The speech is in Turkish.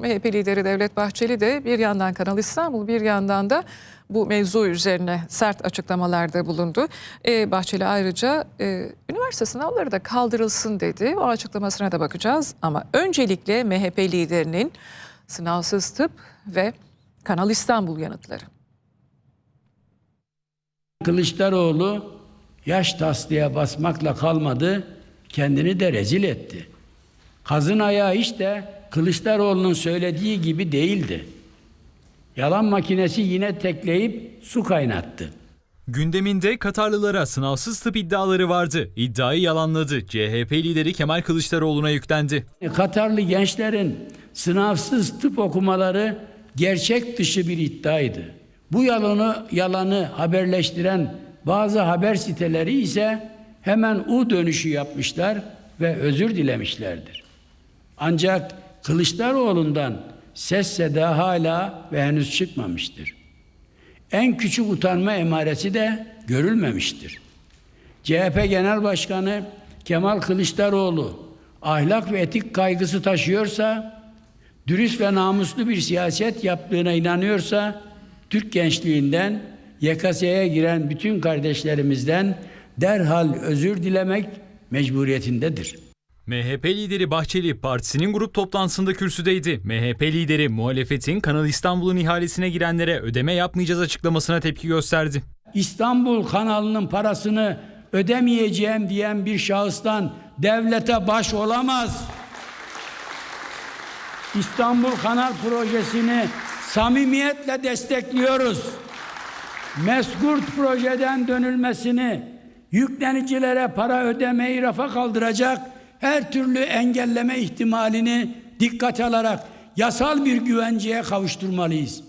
MHP lideri Devlet Bahçeli de bir yandan Kanal İstanbul bir yandan da bu mevzu üzerine sert açıklamalarda bulundu. Ee, Bahçeli ayrıca e, üniversite sınavları da kaldırılsın dedi. O açıklamasına da bakacağız. Ama öncelikle MHP liderinin sınavsız tıp ve Kanal İstanbul yanıtları. Kılıçdaroğlu yaş tasliğe basmakla kalmadı, kendini de rezil etti. Kazın ayağı de Kılıçdaroğlu'nun söylediği gibi değildi. Yalan makinesi yine tekleyip su kaynattı. Gündeminde Katarlılara sınavsız tıp iddiaları vardı. İddiayı yalanladı. CHP lideri Kemal Kılıçdaroğlu'na yüklendi. Katarlı gençlerin sınavsız tıp okumaları gerçek dışı bir iddiaydı. Bu yalanı yalanı haberleştiren bazı haber siteleri ise hemen U dönüşü yapmışlar ve özür dilemişlerdir. Ancak Kılıçdaroğlu'ndan ses seda hala ve henüz çıkmamıştır. En küçük utanma emaresi de görülmemiştir. CHP Genel Başkanı Kemal Kılıçdaroğlu ahlak ve etik kaygısı taşıyorsa, dürüst ve namuslu bir siyaset yaptığına inanıyorsa, Türk gençliğinden, YKS'ye giren bütün kardeşlerimizden derhal özür dilemek mecburiyetindedir. MHP lideri Bahçeli partisinin grup toplantısında kürsüdeydi. MHP lideri muhalefetin Kanal İstanbul'un ihalesine girenlere ödeme yapmayacağız açıklamasına tepki gösterdi. İstanbul kanalının parasını ödemeyeceğim diyen bir şahıstan devlete baş olamaz. İstanbul Kanal Projesi'ni samimiyetle destekliyoruz. Meskurt projeden dönülmesini, yüklenicilere para ödemeyi rafa kaldıracak her türlü engelleme ihtimalini dikkate alarak yasal bir güvenceye kavuşturmalıyız.